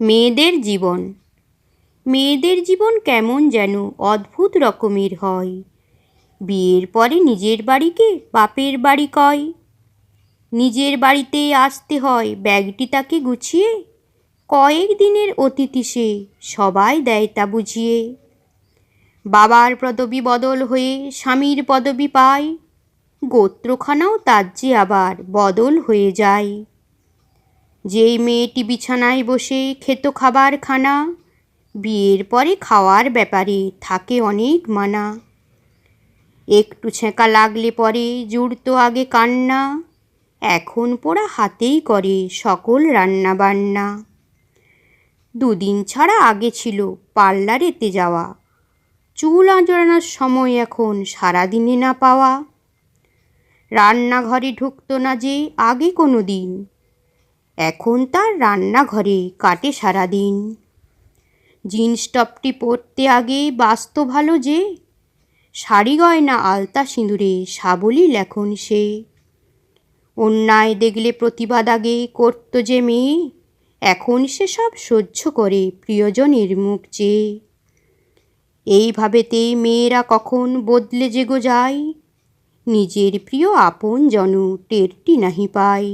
মেয়েদের জীবন। মেয়েদের জীবন কেমন যেন অদ্ভুত রকমের হয়। বিয়ের পরে নিজের বাড়িকে বাপের বাড়ি কয়। নিজের বাড়িতে আসতে হয় ব্যাগটি তাকে গুছিয়ে। কয়েক দিনের অতিথি সে সবাই দেয় তা বুঝিয়ে। বাবার পদবি বদল হয়ে স্বামীর পদবি পায়। গোত্রখানাও তার যে আবার বদল হয়ে যায়। যেই মেয়েটি বিছানায় বসে খেত খাবার খানা বিয়ের পরে খাওয়ার ব্যাপারে থাকে অনেক মানা। একটু ছেঁকা লাগলে পরে জুড়তো আগে কান্না, এখন পোড়া হাতেই করে সকল রান্না বান্না দুদিন ছাড়া আগে ছিল পার্লারেতে যাওয়া, চুল আঁচড়ানোর সময় এখন সারাদিনে না পাওয়া। রান্নাঘরে ঢুকতো না যে আগে কোনো দিন। এখন তার রান্নাঘরে কাটে সারাদিন। জিন্স টপটি পরতে আগে বাস্ত ভালো যে, শাড়ি গয়না আলতা সিঁদুরে সাবলীল এখন সে। অন্যায় দেখলে প্রতিবাদ আগে করতো যে মেয়ে, এখন সে সব সহ্য করে প্রিয়জনের মুখ চেয়ে এইভাবেতে মেয়েরা কখন বদলে যেগো যায়, নিজের প্রিয় আপন জন টেরটি নাহি পায়।